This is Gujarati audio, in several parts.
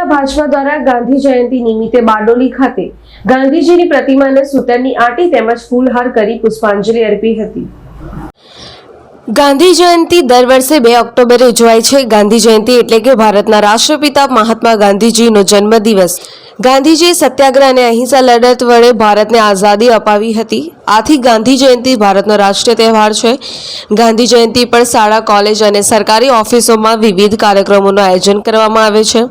ભાજપા દ્વારા ગાંધી જયંતિ નિમિત્તે બારડોલી ખાતે ગાંધીજીની પ્રતિમાને સૂતરની આંટી તેમજ ફૂલહાર કરી પુષ્પાંજલિ અર્પી હતી. ગાંધી જયંતિ દર વર્ષે બે ઓક્ટોબરે ઉજવાય છે. ગાંધી જયંતિ એટલે કે ભારતના રાષ્ટ્રપિતા મહાત્મા ગાંધીજીનો જન્મદિવસ. ગાંધીજીએ સત્યાગ્રહ અને અહિંસા લડત વડે ભારતને આઝાદી અપાવી હતી. આથી ગાંધી જયંતિ ભારતનો રાષ્ટ્રીય તહેવાર છે. ગાંધી જયંતિ પર શાળા, કોલેજ અને સરકારી ઓફિસોમાં વિવિધ કાર્યક્રમોનું આયોજન કરવામાં આવે છે.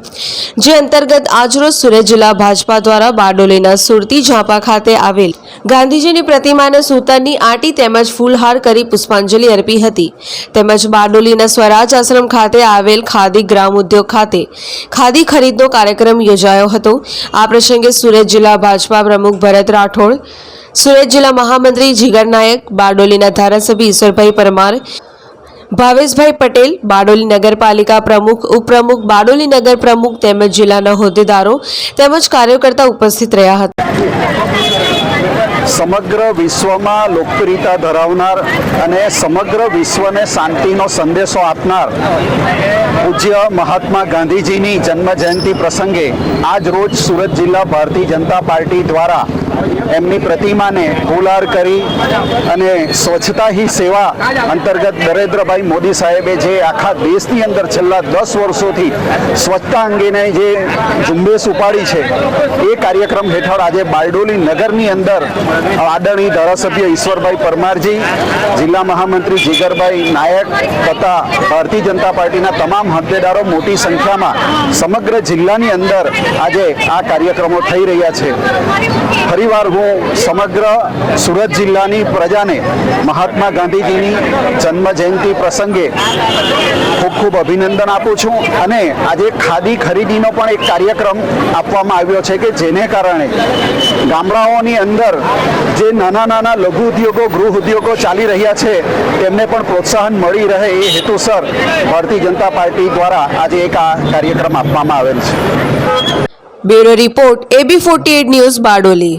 જે અંતર્ગત આજરોજ સુરત જિલ્લા ભાજપા દ્વારા બારડોલીના સુરતી ઝાંપા ખાતે આવેલ ગાંધીજીની પ્રતિમાને સૂતરની આંટી તેમજ ફૂલહાર કરી પુષ્પાંજલિ અર્પી હતી. તેમજ બારડોલીના સ્વરાજ આશ્રમ ખાતે આવેલ ખાદી ગ્રામ ઉદ્યોગ ખાતે ખાદી ખરીદનો કાર્યક્રમ યોજાયો હતો. આ પ્રસંગે સુરત જિલ્લા ભાજપા પ્રમુખ ભરત રાઠોડ, સુરત જિલ્લા મહામંત્રી જીગર નાયક, બારડોલીના ધારાસભ્ય ઈશ્વરભાઈ પરમાર, ભાવેશભાઈ પટેલ, બારડોલી નગરપાલિકા પ્રમુખ, ઉપપ્રમુખ, બારડોલી નગર પ્રમુખ તેમજ જિલ્લાના હોદ્દેદારો તેમજ કાર્યકર્તા ઉપસ્થિત રહ્યા હતા. સમગ્ર વિશ્વમાં લોકપ્રિયતા ધરાવનાર અને સમગ્ર વિશ્વને શાંતિનો સંદેશો આપનાર પૂજ્ય મહાત્મા ગાંધીજીની જન્મ જયંતિ પ્રસંગે આજ રોજ સુરત જિલ્લા ભારતીય જનતા પાર્ટી દ્વારા એમની પ્રતિમાને ફૂલાર કરી અને સ્વચ્છતા હી સેવા અંતર્ગત નરેન્દ્રભાઈ મોદી સાહેબે જે આખા દેશની અંદર છેલ્લા દસ વર્ષોથી સ્વચ્છતા અંગેને જે ઝુંબેશ ઉપાડી છે, એ કાર્યક્રમ હેઠળ આજે બારડોલી નગરની અંદર આદરણીય ધારાસભ્ય ઈશ્વરભાઈ પરમારજી, જિલ્લા મહામંત્રી જીગરભાઈ નાયક તથા ભારતીય જનતા પાર્ટીના તમામ હોદ્દેદારો મોટી સંખ્યામાં સમગ્ર જિલ્લાની અંદર આજે આ કાર્યક્રમો થઈ રહ્યા છે. ફરીવાર હું સમગ્ર સુરત જિલ્લાની પ્રજાને મહાત્મા ગાંધીજીની જન્મ જયંતિ પ્રસંગે ખૂબ ખૂબ અભિનંદન આપું છું અને આજે ખાદી ખરીદીનો પણ એક કાર્યક્રમ આપવામાં આવ્યો છે કે જેને કારણે ગામડાઓની અંદર જે નાના નાના લઘુ ઉદ્યોગો, ગૃહ ઉદ્યોગો ચાલી રહ્યા છે, તેમને પણ પ્રોત્સાહન મળી રહે એ હેતુસર ભારતીય જનતા પાર્ટી દ્વારા આજે એક આ કાર્યક્રમ આપવામાં આવેલ છે. Bureau report, AB forty news Bardoli.